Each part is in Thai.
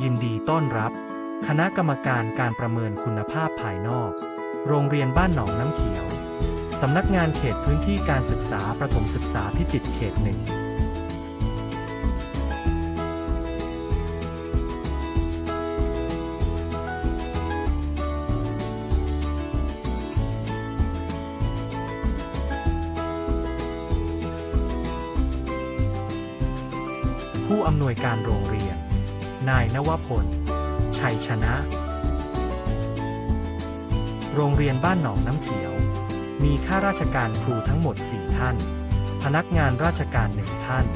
ยินดีต้อนรับ คณะกรรมการการประเมินคุณภาพภายนอก โรงเรียนบ้านหนองน้ำเขียว สำนักงานเขตพื้นที่การศึกษาประถมศึกษาพิจิตรเขตหนึ่งายนวพล ชัยชนะ โรงเรียนบ้านหนองน้ำเขียว มีข้าราชการครูทั้งหมด 4 ท่าน พนักงานราชการ1ท่าน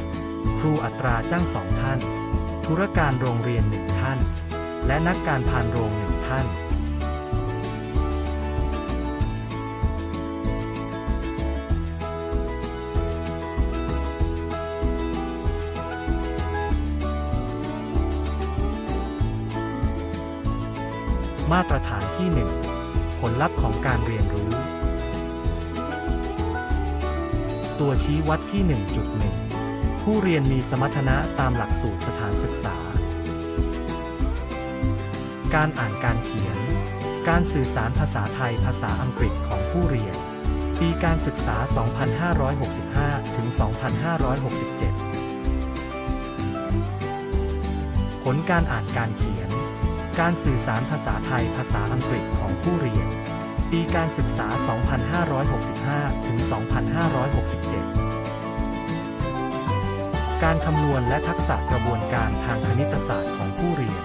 ครูอัตราจ้างสองท่าน ธุรการโรงเรียน1ท่าน และนักการพานโรง1ท่าน มาตรฐานที่ 1 ผลลัพธ์ของการเรียนรู้ ตัวชี้วัดที่ 1.1 ผู้เรียนมีสมรรถนะตามหลักสูตรสถานศึกษา การอ่านการเขียน การสื่อสารภาษาไทยภาษาอังกฤษของผู้เรียน ปีการศึกษา 2565 ถึง 2567 ผลการอ่านการเขียน การสื่อสารภาษาไทยภาษาอังกฤษของผู้เรียน ปีการศึกษา 2565 ถึง 2567 การคำนวณและทักษะกระบวนการทางคณิตศาสตร์ของผู้เรียน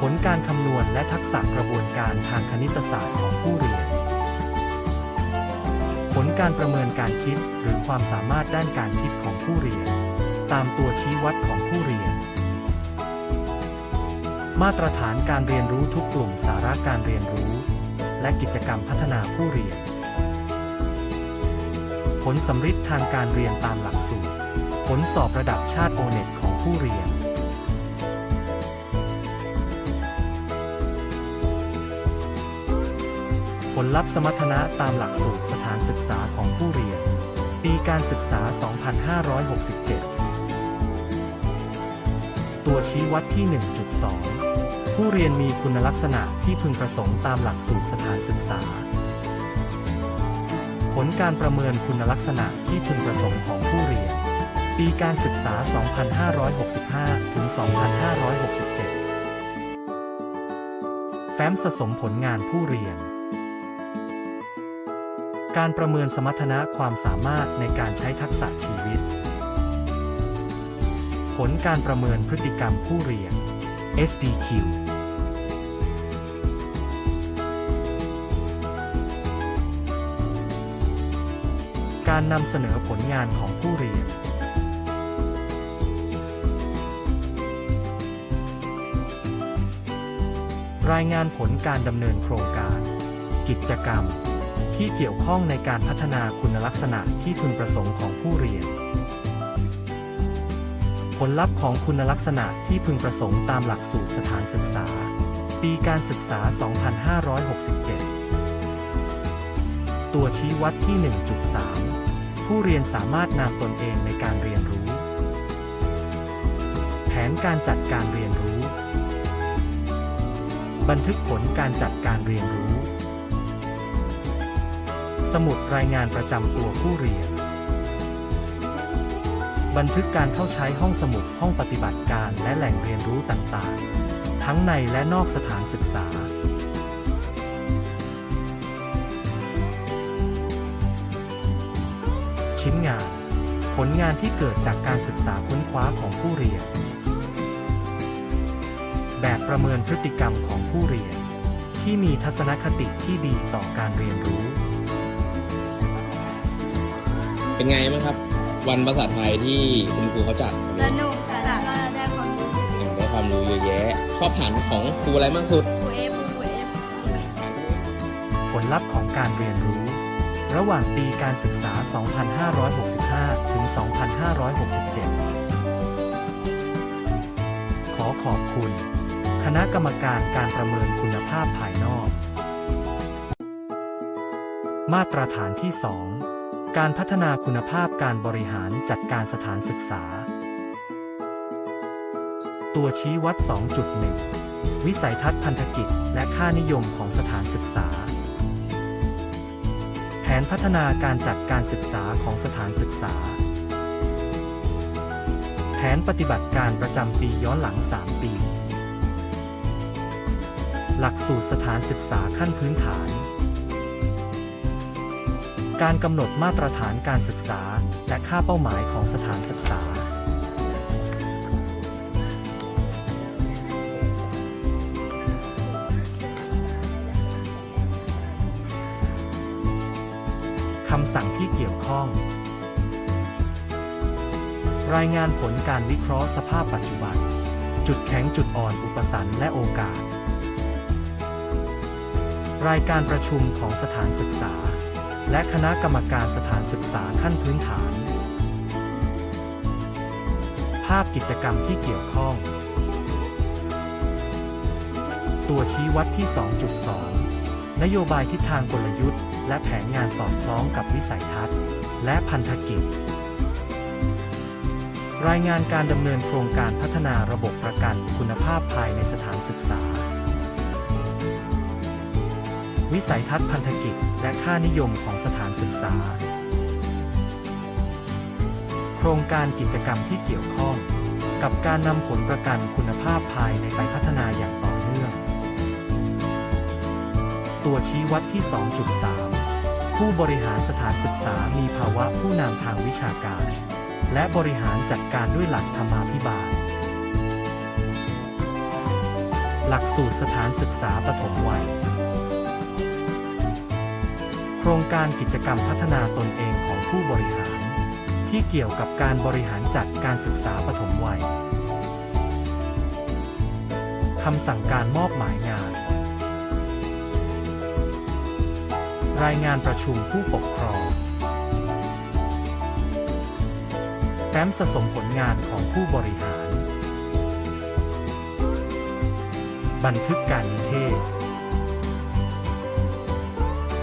ผลการคำนวณและทักษะกระบวนการทางคณิตศาสตร์ของผู้เรียน ผลการประเมินการคิดหรือความสามารถด้านการคิดของผู้เรียน ตามตัวชี้วัดของผู้เรียน มาตรฐานการเรียนรู้ทุกกลุ่มสาระการเรียนรู้ และกิจกรรมพัฒนาผู้เรียน ผลสำฤทธิ์ทางการเรียนตามหลักสูตร ผลสอบระดับชาติโอเน็ตของผู้เรียน ผลลัพธ์สมรรถนะตามหลักสูตรสถานศึกษาของผู้เรียน ปีการศึกษา 2567 ตัวชี้วัดที่ 1.2 ผู้เรียนมีคุณลักษณะที่พึงประสงค์ตามหลักสูตรสถานศึกษา ผลการประเมินคุณลักษณะที่พึงประสงค์ของผู้เรียน ปีการศึกษา 2565 ถึง 2567 แฟ้มสะสมผลงานผู้เรียน การประเมินสมรรถนะความสามารถในการใช้ทักษะชีวิต ผลการประเมินพฤติกรรมผู้เรียน SDQ การนำเสนอผลงานของผู้เรียนรายงานผลการดำเนินโครงการ กิจกรรม ที่เกี่ยวข้องในการพัฒนาคุณลักษณะที่พึงประสงค์ของผู้เรียน ผลลัพธ์ของคุณลักษณะที่พึงประสงค์ตามหลักสูตรสถานศึกษา ปีการศึกษา 2567 ตัวชี้วัดที่ 1.3 ผู้เรียนสามารถนำตนเองในการเรียนรู้ แผนการจัดการเรียนรู้ บันทึกผลการจัดการเรียนรู้ สมุดรายงานประจำตัวผู้เรียน บันทึกการเข้าใช้ห้องสมุดห้องปฏิบัติการและแหล่งเรียนรู้ต่างๆ ทั้งในและนอกสถานศึกษา ลงานที่เกิดจากการศึกษาค้นคว้าของผู้เรียน แบบประเมินพฤติกรรมของผู้เรียน ที่มีทัศนคติที่ดีต่อการเรียนรู้ เป็นไงบ้างครับ วันภาษาไทยที่คุณครูเขาจัดสนุกค่ะแล้วก็ได้ความรู้ได้ความรู้เยอะแยะ ชอบฐานของครูอะไรมากสุดครูเอฟครูเอฟผลลัพธ์ของการเรียนรู้ ระหว่างปีการศึกษา 2565ถึง 2567 ขอขอบคุณ คณะกรรมการการประเมินคุณภาพภายนอก มาตรฐานที่ 2 การพัฒนาคุณภาพการบริหารจัดการสถานศึกษา ตัวชี้วัด 2.1 วิสัยทัศน์พันธกิจและค่านิยมของสถานศึกษาแผนพัฒนาการจัดการศึกษาของสถานศึกษา นปฏิบัติการประจำปีย้อนหลัง 3 ปี หลักสูตรสถานศึกษาขั้นพื้นฐาน การกำหนดมาตรฐานการศึกษา และค่าเป้าหมายของสถานศึกษา คำสั่งที่เกี่ยวข้อง รายงานผลการวิเคราะห์สภาพปัจจุบัน จุดแข็งจุดอ่อนอุปสรรคและโอกาส รายการประชุมของสถานศึกษา และคณะกรรมการสถานศึกษาขั้นพื้นฐาน ภาพกิจกรรมที่เกี่ยวข้อง ตัวชี้วัดที่ 2.2 นโยบายทิศทางกลยุทธ์ และแผนงานสอดคล้องกับวิสัยทัศน์ และพันธกิจ รายงานการดำเนินโครงการพัฒนาระบบประกันคุณภาพภายในสถานศึกษา วิสัยทัศน์พันธกิจและค่านิยมของสถานศึกษา โครงการกิจกรรมที่เกี่ยวข้อง กับการนำผลประกันคุณภาพภายในไปพัฒนาอย่างต่อเนื่อง ตัวชี้วัดที่ 2.3 ผู้บริหารสถานศึกษามีภาวะผู้นำทางวิชาการ และบริหารจัดการด้วยหลักธรรมาภิบาล หลักสูตรสถานศึกษาปฐมวัย โครงการกิจกรรมพัฒนาตนเองของผู้บริหาร ที่เกี่ยวกับการบริหารจัดการศึกษาปฐมวัยคำสั่งการมอบหมายงาน รายงานประชุมผู้ปกครอง แฟ้มสะสมผลงานของผู้บริหาร บันทึกการนิเทศ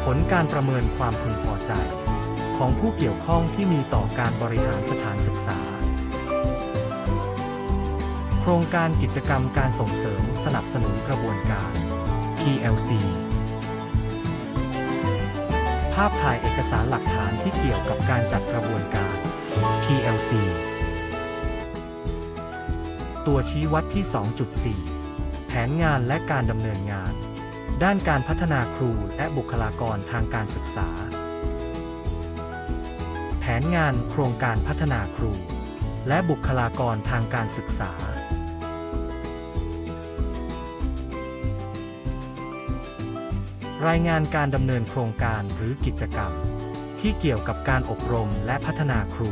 ผลการประเมินความพึงพอใจ ของผู้เกี่ยวข้องที่มีต่อการบริหารสถานศึกษา โครงการกิจกรรมการส่งเสริมสนับสนุนกระบวนการ PLC ภาพถ่ายเอกสารหลักฐานที่เกี่ยวกับการจัดกระบวนการ PLC ตัวชี้วัดที่ 2.4 แผนงานและการดำเนินงาน ด้านการพัฒนาครูและบุคลากรทางการศึกษา แผนงานโครงการพัฒนาครู และบุคลากรทางการศึกษารายงานการดำเนินโครงการหรือกิจกรรม ที่เกี่ยวกับการอบรมและพัฒนาครู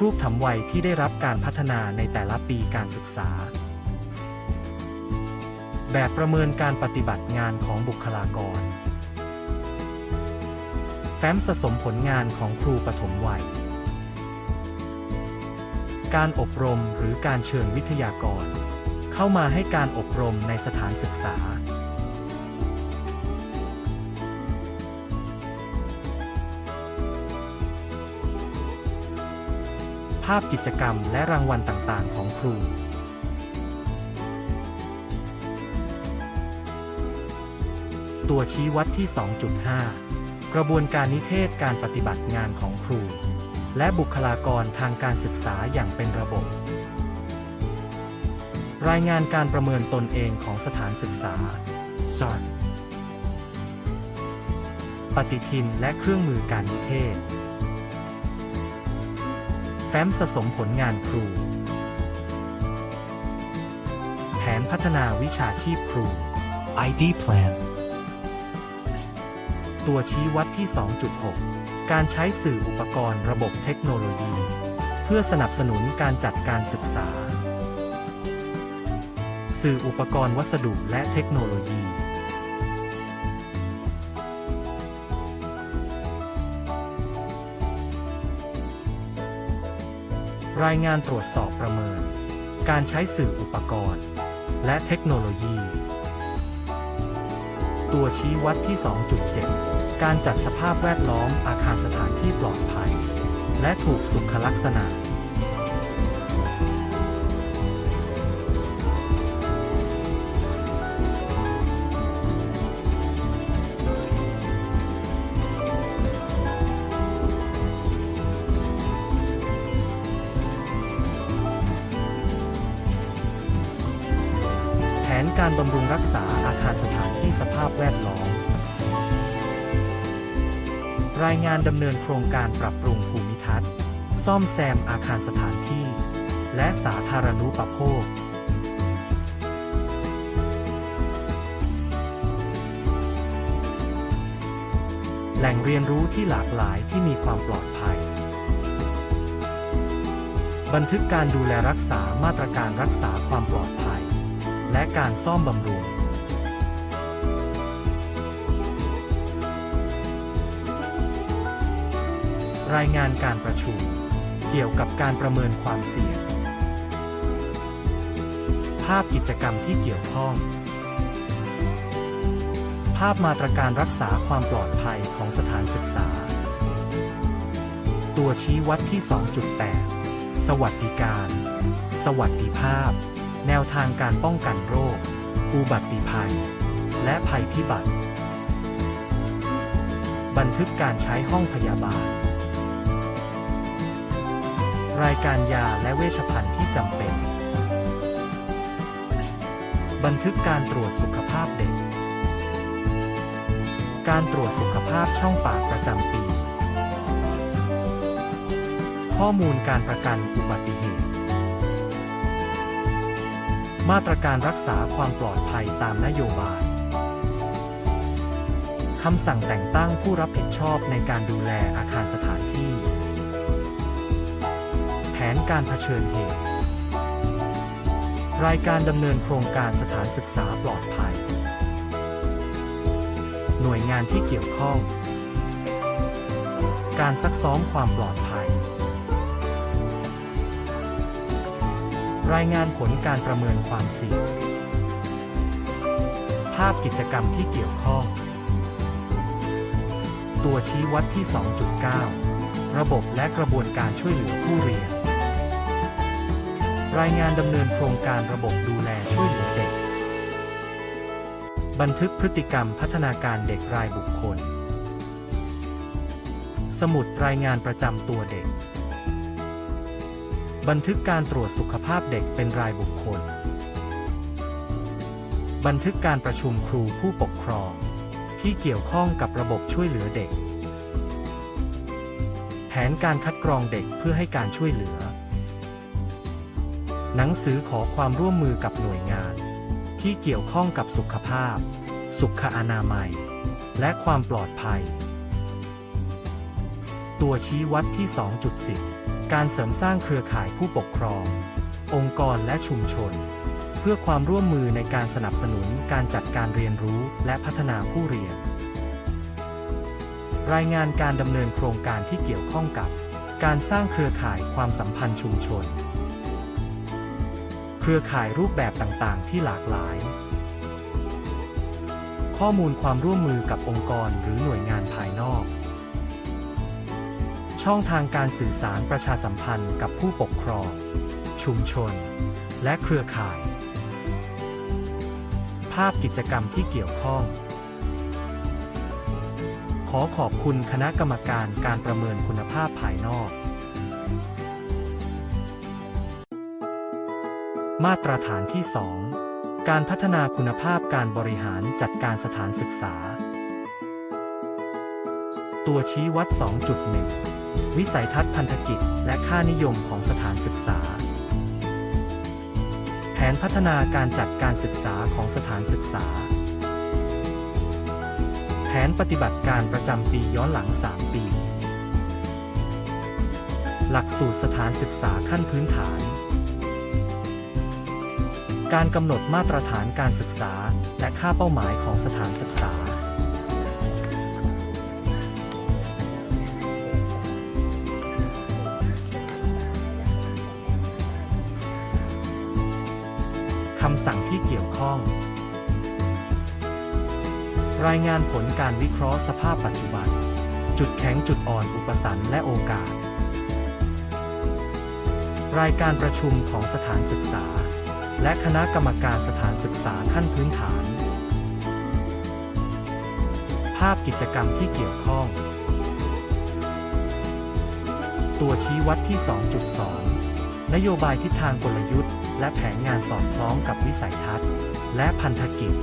ครูปทำวัยที่ได้รับการพัฒนาในแต่ละปีการศึกษา แบบประเมินการปฏิบัติงานของบุคลากร แฟ้มสะสมผลงานของครูปฐมวัย การอบรมหรือการเชิญวิทยากร เข้ามาให้การอบรมในสถานศึกษา ภาพกิจกรรมและรางวัลต่างๆ ของครู ตัวชี้วัดที่ 2.5 กระบวนการนิเทศการปฏิบัติงานของครู และบุคลากรทางการศึกษาอย่างเป็นระบบ รายงานการประเมินตนเองของสถานศึกษา SAR ปฏิทินและเครื่องมือการนิเทศ แฟ้มสะสมผลงานครู แผนพัฒนาวิชาชีพครู ID plan, ตัวชี้วัดที่ 2.6 การใช้สื่ออุปกรณ์ระบบเทคโนโลยี เพื่อสนับสนุนการจัดการศึกษา สื่ออุปกรณ์วัสดุและเทคโนโลยี รายงานตรวจสอบประเมิน การใช้สื่ออุปกรณ์ และเทคโนโลยี ตัวชี้วัดที่ 2.7 การจัดสภาพแวดล้อมอาคารสถานที่ปลอดภัย และถูกสุขลักษณะ บำรุงรักษาอาคารสถานที่สภาพแวดล้อม รายงานดำเนินโครงการปรับปรุงภูมิทัศน์ ซ่อมแซมอาคารสถานที่ และสาธารณูปโภคแหล่งเรียนรู้ที่หลากหลายที่มีความปลอดภัย บันทึกการดูแลรักษามาตรการรักษาความปลอดภัย และการซ่อมบำรุงรายงานการประชุม เกี่ยวกับการประเมินความเสี่ยง ภาพกิจกรรมที่เกี่ยวข้อง ภาพมาตรการรักษาความปลอดภัยของสถานศึกษา ตัวชี้วัดที่ 2.8 สวัสดิการ สวัสดิภาพ แนวทางการป้องกันโรค อุบัติภัย และภัยพิบัติ บันทึกการใช้ห้องพยาบาล รายการยาและเวชภัณฑ์ที่จำเป็น บันทึกการตรวจสุขภาพเด็ก การตรวจสุขภาพช่องปากประจำปี ข้อมูลการประกันอุบัติเหตุ มาตรการรักษาความปลอดภัยตามนโยบายคำสั่งแต่งตั้งผู้รับผิดชอบในการดูแลอาคารสถานที่ แผนการเผชิญเหตุ รายการดำเนินโครงการสถานศึกษาปลอดภัย หน่วยงานที่เกี่ยวข้อง การซักซ้อมความปลอดภัย รายงานผลการประเมินความเสี่ยง ภาพกิจกรรมที่เกี่ยวข้อง ตัวชี้วัดที่ 2.9 ระบบและกระบวนการช่วยเหลือผู้เรียน รายงานดำเนินโครงการระบบดูแลช่วยเหลือเด็ก บันทึกพฤติกรรมพัฒนาการเด็กรายบุคคล สมุดรายงานประจำตัวเด็ก บันทึกการตรวจสุขภาพเด็กเป็นรายบุคคล บันทึกการประชุมครูผู้ปกครอง ที่เกี่ยวข้องกับระบบช่วยเหลือเด็ก แผนการคัดกรองเด็กเพื่อให้การช่วยเหลือ หนังสือขอความร่วมมือกับหน่วยงาน ที่เกี่ยวข้องกับสุขภาพ สุขอนามัย และความปลอดภัย ตัวชี้วัดที่ 2.10 การเสริมสร้างเครือข่ายผู้ปกครอง องค์กรและชุมชน เพื่อความร่วมมือในการสนับสนุนการจัดการเรียนรู้และพัฒนาผู้เรียน รายงานการดำเนินโครงการที่เกี่ยวข้องกับ การสร้างเครือข่ายความสัมพันธ์ชุมชน เครือข่ายรูปแบบต่างๆ ที่หลากหลาย ข้อมูลความร่วมมือกับองค์กรหรือหน่วยงานภายนอก ช่องทางการสื่อสารประชาสัมพันธ์กับผู้ปกครอง ชุมชน และเครือข่าย ภาพกิจกรรมที่เกี่ยวข้อง ขอขอบคุณคณะกรรมการการประเมินคุณภาพภายนอก มาตรฐานที่ 2 การพัฒนาคุณภาพการบริหารจัดการสถานศึกษาตัวชี้วัด 2.1 วิสัยทัศน์พันธกิจ และค่านิยมของสถานศึกษา แผนพัฒนาการจัดการศึกษาของสถานศึกษา แผนปฏิบัติการประจำปีย้อนหลัง 3 ปี หลักสูตรสถานศึกษาขั้นพื้นฐาน การกำหนดมาตรฐานการศึกษา และค่าเป้าหมายของสถานศึกษาำสั่งที่เกี่ยวข้อง รายงานผลการวิเคราะห์สภาพปัจจุบัน จุดแข็งจุดอ่อนอุปสรรคและโอกาส รายการประชุมของสถานศึกษา และคณะกรรมการสถานศึกษาขั้นพื้นฐาน ภาพกิจกรรมที่เกี่ยวข้อง ตัวชี้วัดที่ 2.2นโยบายทิศทางกลยุทธ์ และแผนงานสอดคล้องกับวิสัยทัศน์ และพันธกิจ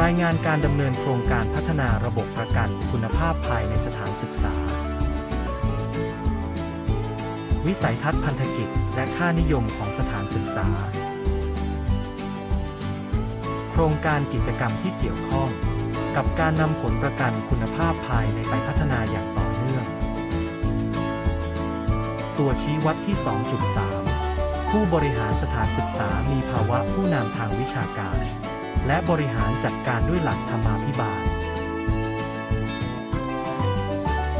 รายงานการดำเนินโครงการพัฒนาระบบประกันคุณภาพภายในสถานศึกษา วิสัยทัศน์พันธกิจ และค่านิยมของสถานศึกษา โครงการกิจกรรมที่เกี่ยวข้อง กับการนำผลประกันคุณภาพภายในไปพัฒนาอย่างต่อเนื่องตัวชี้วัดที่ 2.3 ผู้บริหารสถานศึกษามีภาวะผู้นำทางวิชาการ และบริหารจัดการด้วยหลักธรรมาภิบาล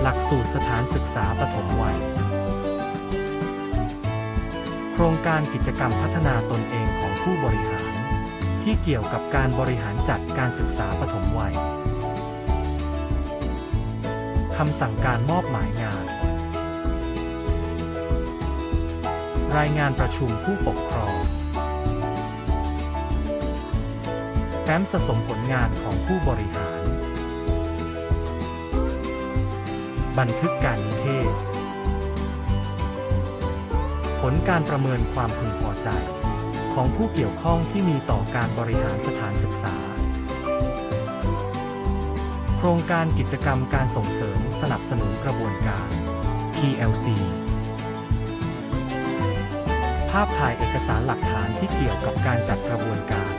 หลักสูตรสถานศึกษาปฐมวัย โครงการกิจกรรมพัฒนาตนเองของผู้บริหาร ที่เกี่ยวกับการบริหารจัดการศึกษาปฐมวัยคำสั่งการมอบหมายงาน รายงานประชุมผู้ปกครอง แฟ้มสะสมผลงานของผู้บริหาร บันทึกการนิเทศ ผลการประเมินความพึงพอใจ ของผู้เกี่ยวข้องที่มีต่อการบริหารสถานศึกษา โครงการกิจกรรมการส่งเสริมสนับสนุนกระบวนการ PLC ภาพถ่ายเอกสารหลักฐานที่เกี่ยวกับการจัดกระบวนการ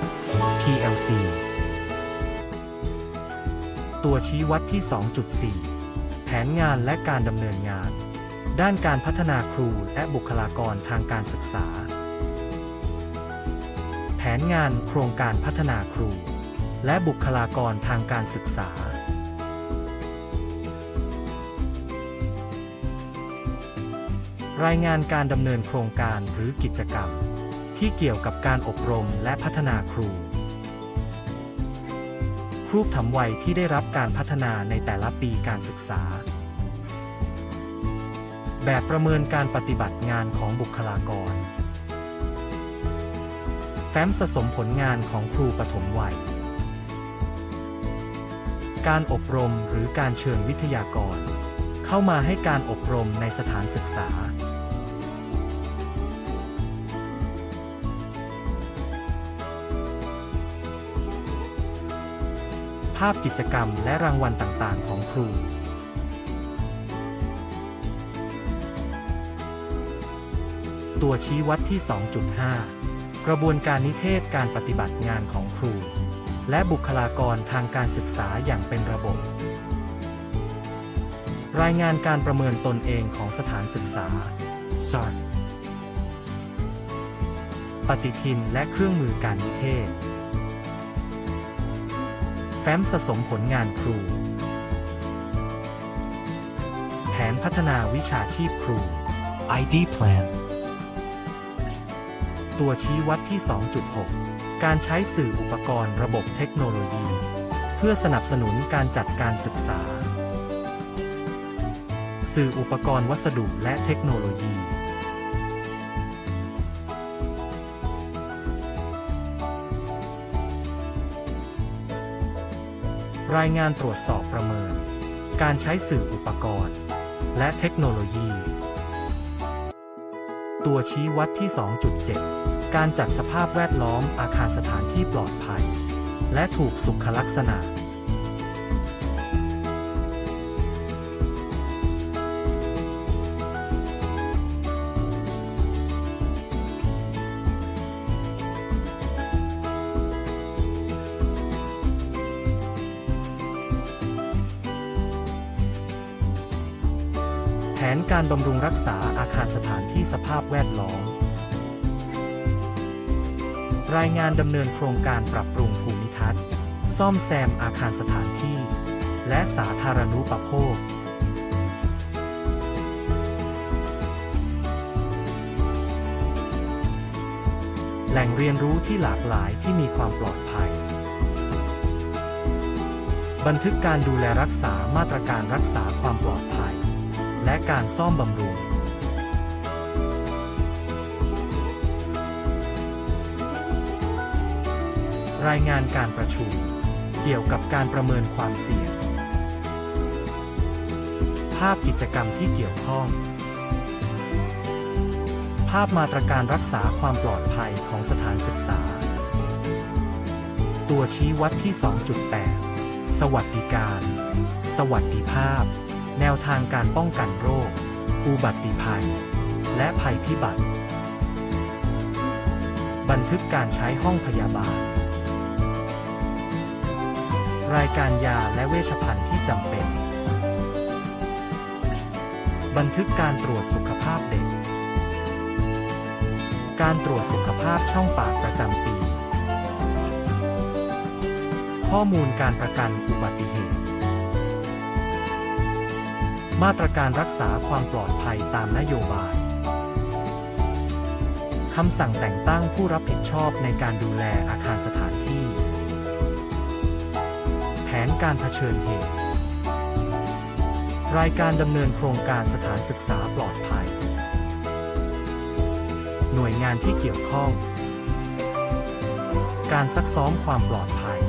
PLC ตัวชี้วัดที่ 2.4 แผนงานและการดำเนินงาน ด้านการพัฒนาครูและบุคลากรทางการศึกษา แผนงานโครงการพัฒนาครู และบุคลากรทางการศึกษา รายงานการดำเนินโครงการหรือกิจกรรม ที่เกี่ยวกับการอบรมและพัฒนาครู ครูปทำวัยที่ได้รับการพัฒนาในแต่ละปีการศึกษา แบบประเมินการปฏิบัติงานของบุคลากร แฟ้มสะสมผลงานของครูปฐมวัย การอบรมหรือการเชิญวิทยากรเข้ามาให้การอบรมในสถานศึกษา ภาพกิจกรรมและรางวัลต่างๆ ของครูตัวชี้วัดที่ 2.5 กระบวนการนิเทศการปฏิบัติงานของครู และบุคลากรทางการศึกษาอย่างเป็นระบบ รายงานการประเมินตนเองของสถานศึกษา SART ปฏิทินและเครื่องมือการนิเทศ แฟ้มสะสมผลงานครู แผนพัฒนาวิชาชีพครู ID plan, ตัวชี้วัดที่ 2.6 การใช้สื่ออุปกรณ์ระบบเทคโนโลยี เพื่อสนับสนุนการจัดการศึกษา สื่ออุปกรณ์วัสดุและเทคโนโลยี รายงานตรวจสอบประเมิน การใช้สื่ออุปกรณ์ และเทคโนโลยี ตัวชี้วัดที่ 2.7 การจัดสภาพแวดล้อมอาคารสถานที่ปลอดภัย และถูกสุขลักษณะ บำรุงรักษาอาคารสถานที่สภาพแวดล้อม รายงานดำเนินโครงการปรับปรุงภูมิทัศน์ ซ่อมแซมอาคารสถานที่ และสาธารณูปโภคแหล่งเรียนรู้ที่หลากหลายที่มีความปลอดภัย บันทึกการดูแลรักษามาตรการรักษาความปลอดภัย และการซ่อมบำรุงรายงานการประชุม เกี่ยวกับการประเมินความเสี่ยง ภาพกิจกรรมที่เกี่ยวข้อง ภาพมาตรการรักษาความปลอดภัยของสถานศึกษา ตัวชี้วัดที่ 2.8 สวัสดิการ สวัสดิภาพ แนวทางการป้องกันโรค อุบัติภัย และภัยพิบัติ บันทึกการใช้ห้องพยาบาล รายการยาและเวชภัณฑ์ที่จำเป็น บันทึกการตรวจสุขภาพเด็ก การตรวจสุขภาพช่องปากประจำปี ข้อมูลการประกันอุบัติเหตุ มาตรการรักษาความปลอดภัยตามนโยบายคำสั่งแต่งตั้งผู้รับผิดชอบในการดูแลอาคารสถานที่ แผนการเผชิญเหตุ รายการดำเนินโครงการสถานศึกษาปลอดภัย หน่วยงานที่เกี่ยวข้อง การซักซ้อมความปลอดภัย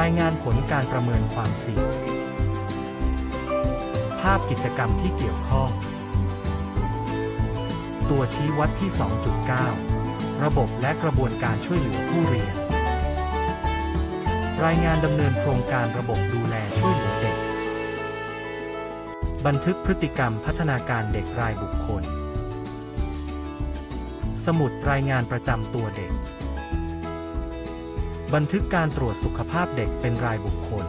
รายงานผลการประเมินความเสี่ยง ภาพกิจกรรมที่เกี่ยวข้อง ตัวชี้วัดที่ 2.9 ระบบและกระบวนการช่วยเหลือผู้เรียน รายงานดำเนินโครงการระบบดูแลช่วยเหลือเด็ก บันทึกพฤติกรรมพัฒนาการเด็กรายบุคคล สมุดรายงานประจำตัวเด็ก บันทึกการตรวจสุขภาพเด็กเป็นรายบุคคล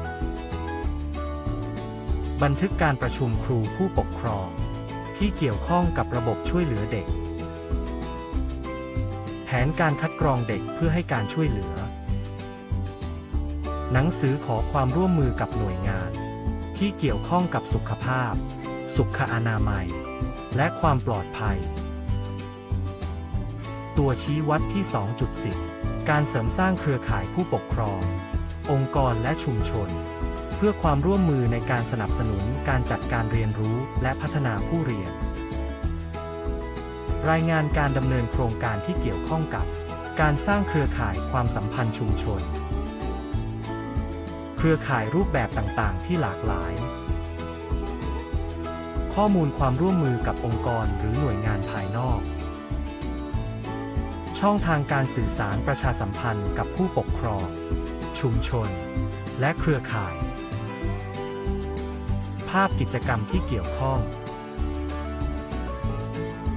บันทึกการประชุมครูผู้ปกครอง ที่เกี่ยวข้องกับระบบช่วยเหลือเด็ก แผนการคัดกรองเด็กเพื่อให้การช่วยเหลือ หนังสือขอความร่วมมือกับหน่วยงาน ที่เกี่ยวข้องกับสุขภาพ สุขอนามัย และความปลอดภัย ตัวชี้วัดที่ 2.10 การเสริมสร้างเครือข่ายผู้ปกครอง องค์กรและชุมชน เพื่อความร่วมมือในการสนับสนุนการจัดการเรียนรู้และพัฒนาผู้เรียน รายงานการดำเนินโครงการที่เกี่ยวข้องกับ การสร้างเครือข่ายความสัมพันธ์ชุมชน เครือข่ายรูปแบบต่างๆ ที่หลากหลาย ข้อมูลความร่วมมือกับองค์กรหรือหน่วยงานภายนอก ช่องทางการสื่อสารประชาสัมพันธ์กับผู้ปกครอง ชุมชน และเครือข่าย ภาพกิจกรรมที่เกี่ยวข้อง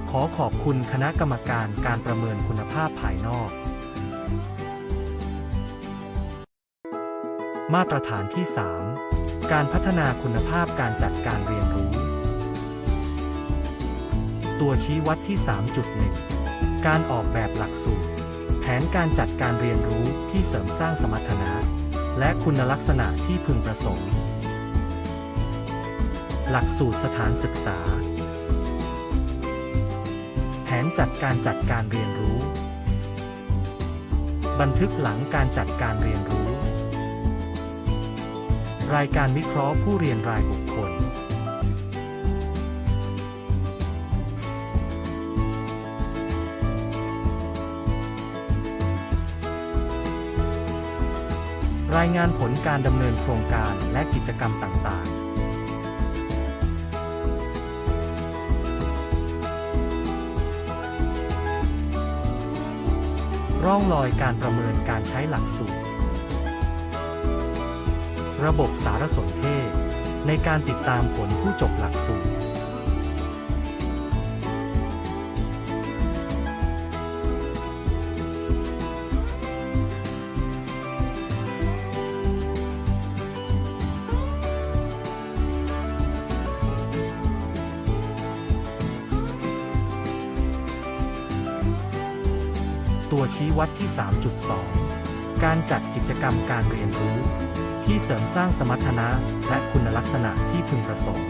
ขอขอบคุณคณะกรรมการการประเมินคุณภาพภายนอก มาตรฐานที่ 3 การพัฒนาคุณภาพการจัดการเรียนรู้ ตัวชี้วัดที่ 3.1 การออกแบบหลักสูตร แผนการจัดการเรียนรู้ที่เสริมสร้างสมรรถนะ และคุณลักษณะที่พึงประสงค์ หลักสูตรสถานศึกษา แผนจัดการจัดการเรียนรู้ บันทึกหลังการจัดการเรียนรู้ รายการวิเคราะห์ผู้เรียนรายบุคคล รายงานผลการดำเนินโครงการและกิจกรรมต่าง ๆร่องรอยการประเมินการใช้หลักสูตร ระบบสารสนเทศ ในการติดตามผลผู้จบหลักสูตร ตัวชี้วัดที่ 3.2 การจัดกิจกรรมการเรียนรู้ ที่เสริมสร้างสมรรถนะและคุณลักษณะที่พึงประสงค์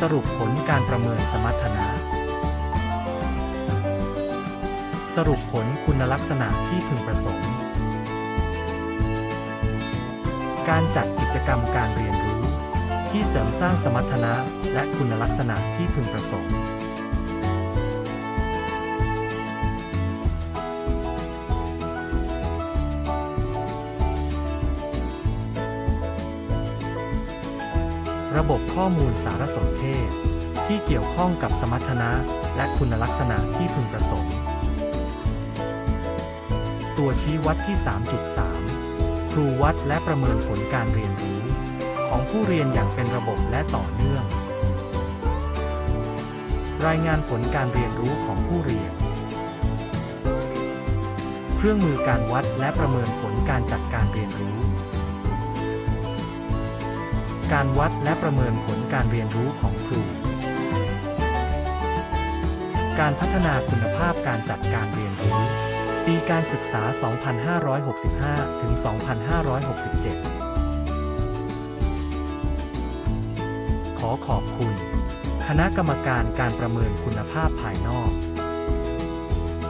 สรุปผลการประเมินสมรรถนะ สรุปผลคุณลักษณะที่พึงประสงค์ การจัดกิจกรรมการเรียนรู้ ที่เสริมสร้างสมรรถนะและคุณลักษณะที่พึงประสงค์ ระบบข้อมูลสารสนเทศ ที่เกี่ยวข้องกับสมรรถนะและคุณลักษณะที่พึงประสงค์ ตัวชี้วัดที่ 3.3 ครูวัดและประเมินผลการเรียนรู้ ของผู้เรียนอย่างเป็นระบบและต่อเนื่อง รายงานผลการเรียนรู้ของผู้เรียน เครื่องมือการวัดและประเมินผลการจัดการเรียนรู้ การวัดและประเมินผลการเรียนรู้ของครู การพัฒนาคุณภาพการจัดการเรียนรู้ ปีการศึกษา 2565 ถึง 2567 ขอขอบคุณ คณะกรรมการการประเมินคุณภาพภายนอก